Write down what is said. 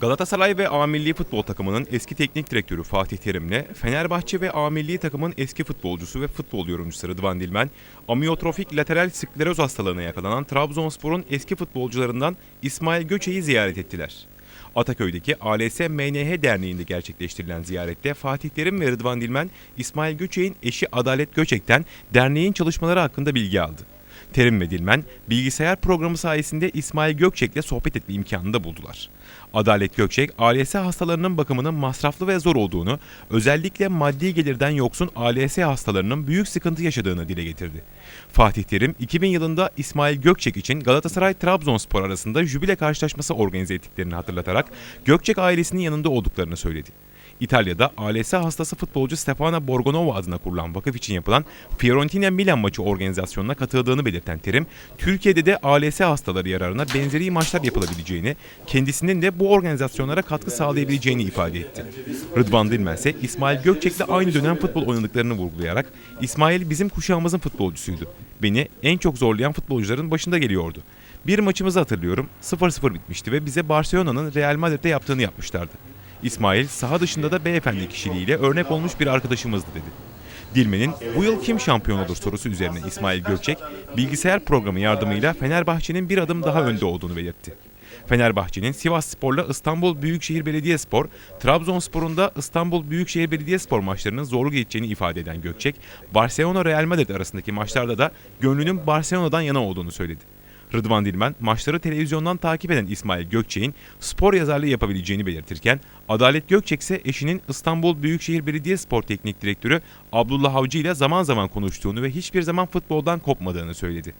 Galatasaray ve A Futbol takımının eski teknik direktörü Fatih Terim'le Fenerbahçe ve A Milli takımın eski futbolcusu ve futbol yorumcusu Rıdvan Dilmen, amiotrofik lateral skleroz hastalığına yakalanan Trabzonspor'un eski futbolcularından İsmail Göçe'yi ziyaret ettiler. Ataköy'deki ALS MNH Derneği'nde gerçekleştirilen ziyarette Fatih Terim ve Rıdvan Dilmen, İsmail Göçek'in eşi Adalet Göçek'ten derneğin çalışmaları hakkında bilgi aldı. Terim ve Dilmen bilgisayar programı sayesinde İsmail Gökçek'le sohbet etme imkanını buldular. Adalet Gökçek, ALS hastalarının bakımının masraflı ve zor olduğunu, özellikle maddi gelirden yoksun ALS hastalarının büyük sıkıntı yaşadığını dile getirdi. Fatih Terim, 2000 yılında İsmail Gökçek için Galatasaray-Trabzonspor arasında jübile karşılaşması organize ettiklerini hatırlatarak Gökçek ailesinin yanında olduklarını söyledi. İtalya'da ALS hastası futbolcu Stefano Borgonova adına kurulan vakıf için yapılan Fiorentina Milan maçı organizasyonuna katıldığını belirten Terim, Türkiye'de de ALS hastaları yararına benzeri maçlar yapılabileceğini, kendisinin de bu organizasyonlara katkı sağlayabileceğini ifade etti. Rıdvan Dilmen ise İsmail Gökçek'le aynı dönem futbol oynadıklarını vurgulayarak, İsmail bizim kuşağımızın futbolcusuydu. Beni en çok zorlayan futbolcuların başında geliyordu. Bir maçımızı hatırlıyorum, 0-0 bitmişti ve bize Barcelona'nın Real Madrid'de yaptığını yapmışlardı. İsmail saha dışında da beyefendi kişiliğiyle örnek olmuş bir arkadaşımızdı dedi. Dilmen'in bu yıl kim şampiyon olur sorusu üzerine İsmail Gökçek, bilgisayar programı yardımıyla Fenerbahçe'nin bir adım daha önde olduğunu belirtti. Fenerbahçe'nin Sivas Spor'la İstanbul Büyükşehir Belediyespor, Trabzonspor'un da İstanbul Büyükşehir Belediyespor maçlarının zorlu geçeceğini ifade eden Gökçek, Barcelona Real Madrid arasındaki maçlarda da gönlünün Barcelona'dan yana olduğunu söyledi. Rıdvan Dilmen maçları televizyondan takip eden İsmail Gökçek'in spor yazarlığı yapabileceğini belirtirken Adalet Gökçek ise eşinin İstanbul Büyükşehir Belediyespor Teknik Direktörü Abdullah Avcı ile zaman zaman konuştuğunu ve hiçbir zaman futboldan kopmadığını söyledi.